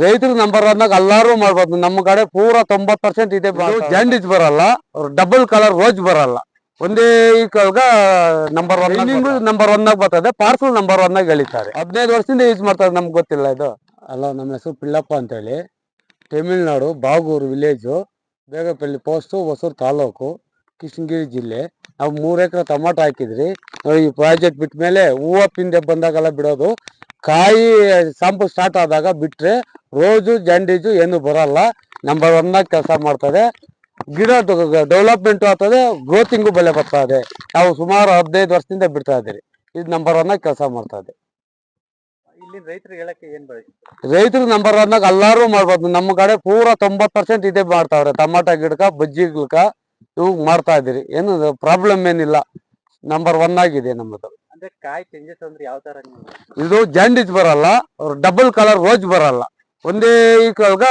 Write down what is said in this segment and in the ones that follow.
ರೈತರು number one ಎಲ್ಲಾರು ಮಾಡ್ಬೋದು. ನಮ್ಮ ಕಡೆ ಪೂರಾ ತೊಂಬತ್ ಪರ್ಸೆಂಟ್ ಇದೆ ಜಾಂಡೀಸ್ ಬರಲ್ಲ ಡಬಲ್ ಕಲರ್ ರೋಜ್ ಬರಲ್ಲ. ಒಂದೇ ಈ ಕಳಗ ನಂಬರ್ ಒನ್ ನಂಬರ್ ಒನ್ ಆಗಿ ಬರ್ತದೆ ಪಾರ್ಸಲ್ ನಂಬರ್ ಒನ್ ಆಗಿ ಎಳಿತಾರೆ. ಹದಿನೈದು ವರ್ಷದಿಂದ ಯೂಸ್ ಮಾಡ್ತಾರೆ ನಮ್ಗೆ ಗೊತ್ತಿಲ್ಲ ಇದು. ಅಲ್ಲ ನಮ್ಮ ಹೆಸರು ಪಿಳ್ಳಪ್ಪ ಅಂತೇಳಿ. ತಮಿಳ್ನಾಡು ಬಾಗೂರು ವಿಲೇಜು ಬೇಗಪಲ್ಲಿ ಪೋಸ್ಟು ಹೊಸೂರು ತಾಲೂಕು ಕೃಷ್ಣಗಿರಿ ಜಿಲ್ಲೆ. ನಾವು ಮೂರು ಎಕರೆ ಟೊಮಾಟೊ ಹಾಕಿದ್ರಿ. ಈ ಪ್ರಾಜೆಕ್ಟ್ ಬಿಟ್ಟ ಮೇಲೆ ಹೂವು ಪಿಂದೆ ಬಂದಾಗೆಲ್ಲ ಬಿಡೋದು. ಕಾಯಿ ಸಂಪು ಸ್ಟಾರ್ಟ್ ಆದಾಗ ಬಿಟ್ರೆ ರೋಜು ಜಂಡೀಜು ಏನು ಬರಲ್ಲ. ನಂಬರ್ ಒನ್ ಆಗಿ ಕೆಲಸ ಮಾಡ್ತದೆ. ಗಿಡ ಡೆವಲಪ್ಮೆಂಟ್ ಆಗ್ತದೆ ಗ್ರೋತಿಂಗು ಬೆಲೆ ಬರ್ತಾ ಇದೆ. ನಾವು ಸುಮಾರು ಹದಿನೈದು ವರ್ಷದಿಂದ ಬಿಡ್ತಾ ಇದ್ದೀರಿ. ಇದು ನಂಬರ್ ಒನ್ ಆಗಿ ಕೆಲಸ ಮಾಡ್ತಾ ಇದೆ. ಇಲ್ಲಿ ರೈತರಿಗೆ ಹೇಳಕ್ಕೆ ಏನ್ ಬಯಸ್ತೀರಿ ರೈತರು ನಂಬರ್ ಒನ್ ಆಗಿ ಎಲ್ಲಾರು ಮಾಡ್ಬೋದು. ನಮ್ಮ ಕಡೆ ಪೂರಾ ತೊಂಬತ್ ಪರ್ಸೆಂಟ್ ಇದೇ ಮಾಡ್ತಾವ್ರೆ. ಟಮಾಟ ಗಿಡಕ ಬಜ್ಜಿ ಗಿಡಕ ಇವು ಮಾಡ್ತಾ ಇದೀರಿ ಏನು ಪ್ರಾಬ್ಲಮ್ ಏನಿಲ್ಲ. ನಂಬರ್ ಒನ್ ಆಗಿದೆ ನಮ್ಮದು. ಕಾಯಿ ಚೇಂಜಸ್ ಅಂದ್ರೆ ಯಾವ ತರ ಇದು ಜಾಂಡೀಸ್ ಬರಲ್ಲ ಡಬಲ್ ಕಲರ್ ರೋಜ್ ಬರಲ್ಲ. ಒಂದೇ ಈ ಕಳ್ಗ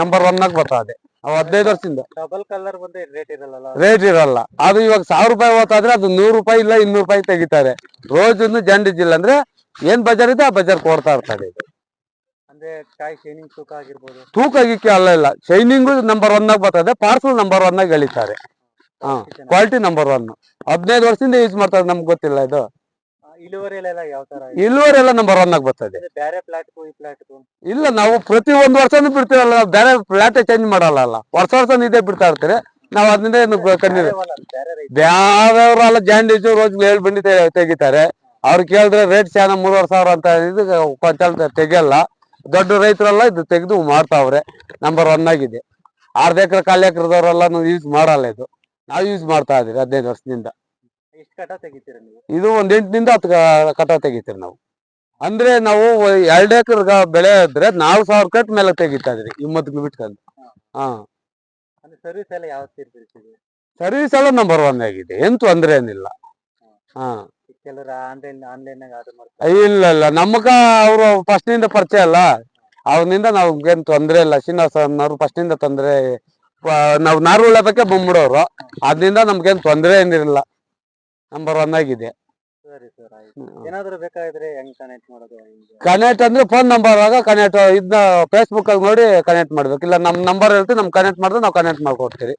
ನಂಬರ್ ಒನ್ ಆಗಿ ಬರ್ತಾ ಇದೆ. ಅವು ಹದಿನೈದು ವರ್ಷದಿಂದ. ಡಬಲ್ ಕಲರ್ ಬಂದ್ರೆ ರೇಟ್ ಇರಲ್ಲ ರೇಟ್ ಇರಲ್ಲ. ಅದು ಇವಾಗ ಸಾವಿರ ರೂಪಾಯಿ ಹೋಗ್ತಾದ್ರೆ ಅದು ನೂರು ರೂಪಾಯಿ ಇಲ್ಲ ಇನ್ನೂರು ರೂಪಾಯಿ ತೆಗಿತಾರೆ. ರೋಜ್ ಜಾಂಡೀಸ್ ಇಲ್ಲ ಅಂದ್ರೆ ಏನ್ ಬಜಾರ್ ಇದೆ ಆ ಬಜಾರ್ ಕೊಡ್ತಾ ಇರ್ತಾರೆ ಇದು. ಅಂದ್ರೆ ಕಾಯಿ ಶೈನಿಂಗ್ ತೂಕ ಆಗಿರ್ಬೋದು? ತೂಕ ಅಲ್ಲ ಇಲ್ಲ. ಶೈನಿಂಗು ನಂಬರ್ ಒನ್ ಆಗಿ ಬರ್ತದೆ ಪಾರ್ಸಲ್ ನಂಬರ್ ಒನ್ ಆಗಿ ಎಳಿತಾರೆ. ಹಾ ಕ್ವಾಲಿಟಿ ನಂಬರ್ ಒನ್ ಹದಿನೈದು ವರ್ಷದಿಂದ ಯೂಸ್ ಮಾಡ್ತಾರೆ ನಮ್ಗೆ ಗೊತ್ತಿಲ್ಲ ಇದು. ಆ, ಇಳುವರಿಯಲ್ಲೆಲ್ಲ ಯಾವ ತರ ಇದೆ? ಇಳುವರಿ ಎಲ್ಲ ನಂಬರ್ ಒನ್ ಆಗಿ ಬರ್ತದೆ. ಅಂದ್ರೆ ಬೇರೆ ಪ್ಲಾಟ್ಗೂ ಈ ಪ್ಲಾಟ್ಗೂ ಇಲ್ಲ ನಾವು ಪ್ರತಿ ಒಂದು ವರ್ಷನೂ ಬಿಡ್ತೀವಲ್ಲ ನಾವು ಬೇರೆ ಫ್ಲಾಟ್ ಚೇಂಜ್ ಮಾಡಲ್ಲ ಅಲ್ಲ ವರ್ಷ ವರ್ಷ ಇದೇ ಬಿಡ್ತಾ ಇರ್ತಾರೆ. ನಾವು ಅದನ್ನೇ ಏನು ಕಣ್ಣೀರು ಬೇರೆ ಹೊಲ, ಬೇರೆ ರೈತ ಯಾವ್ಯಾವ್ರೆಲ್ಲ ಜಾಂಡೀಸು ರೋಜ್ ಹೇಳಿ ಬಂಡಿ ತೆ- ತೆಗಿತಾರೆ. ಅವ್ರು ಕೇಳಿದ್ರೆ ರೇಟ್ ಚೆನ್ನಾಗಿ ಮೂರುವರೆ ಸಾವಿರ ಅಂತ ಇದು ಕ್ವಂಟಲ್ ತೆಗಿಯಲ್ಲ. ದೊಡ್ಡ ರೈತರೆಲ್ಲ ಇದು ತೆಗೆದು ಮಾಡ್ತಾವ್ರೆ. ನಂಬರ್ ಒನ್ ಆಗಿದೆ. ಅರ್ಧ ಎಕರೆ ಕಾಲು ಎಕರೆದವರೆಲ್ಲ ಯೂಸ್ ಮಾಡಲ್ಲ ಇದು. ನಾವು ಯೂಸ್ ಮಾಡ್ತಾ ಇದೀವಿ ಹದಿನೈದು ವರ್ಷದಿಂದ. ಎಷ್ಟು ಕಟ ತೆಗಿತೀರ ನೀವು? ಇದು ಒಂದ್ ಎಂಟರಿಂದ ಹತ್ತು ಕ- ಕಟ ತೆಗಿತೀರಿ ನಾವು. ಅಂದ್ರೆ ನಾವು ಎರಡು ಎಕರೆ ಬೆಳೆ ಇದ್ರೆ ನಾಲ್ಕು ಸಾವಿರ ಕಟ್ ಮೇಲೆ ತೆಗಿತಾ ಇದ್ರಿ ಇಮ್ಮತ್ತು ಬಿಟ್ಕೊಂಡು. ಹಾ. ಅಂದ್ರೆ ಸರ್ವಿಸ್ ಎಲ್ಲ ಯಾವ ತೀರ್ಪಿರ್ತೀವಿ ಸರ್ವಿಸ್ ಎಲ್ಲ ನಂಬರ್ ಒನ್ ಆಗಿದೆ ಏನ್ ತೊಂದ್ರೆ ಏನಿಲ್ಲ. ಹಾ. ಕೆಲವರು ಆನ್ಲೈನ್ ಆನ್ಲೈನ್ ಆರ್ಡರ್ ಮಾಡ್ತಾರೆ. ಇಲ್ಲ ಇಲ್ಲ. ನಮಗ ಅವರು ಫಸ್ಟ್ನಿಂದ ಪರಿಚಯ ಅಲ್ಲ. ಅವ್ರಿಂದ ನಮ್ಗೇನ್ ತೊಂದ್ರೆ ಇಲ್ಲ. ಶ್ರೀನಿವಾಸ ಅನ್ನೋರು ಫಸ್ಟ್ನಿಂದ ತೊಂದ್ರೆ ನಾವು ನಾರು ಉಳ್ಳೋದಕ್ಕೆ ಬಂದ್ಬಿಡೋರು. ಅದರಿಂದ ನಮ್ಗೇನ್ ತೊಂದ್ರೆ ಏನಿರಲ್ಲ. ನಂಬರ್ ಒನ್ ಆಗಿದೆ. ಸರಿ ಸರ್ ಆಯ್ತು. ಏನಾದ್ರು ಬೇಕಾಗಿದ್ರೆ ಹೆಂಗ್ ಕನೆಕ್ಟ್ ಮಾಡೋದು ಹಿಂಗೆ ಕನೆಕ್ಟ್ ಅಂದ್ರೆ ಫೋನ್ ನಂಬರ್ ಆಗ ಕನೆಕ್ಟ್ ಇದ್ನ ಫೇಸ್ಬುಕ್ ಅಲ್ಲಿ ನೋಡಿ ಕನೆಕ್ಟ್ ಮಾಡ್ಬೇಕು. ಇಲ್ಲ ನಮ್ ನಂಬರ್ ಇರುತ್ತೆ ನಮ್ ಕನೆಕ್ಟ್ ಮಾಡಿದ್ರೆ ನಾವು ಕನೆಕ್ಟ್ ಮಾಡ್ಕೊಡ್ತೀವಿ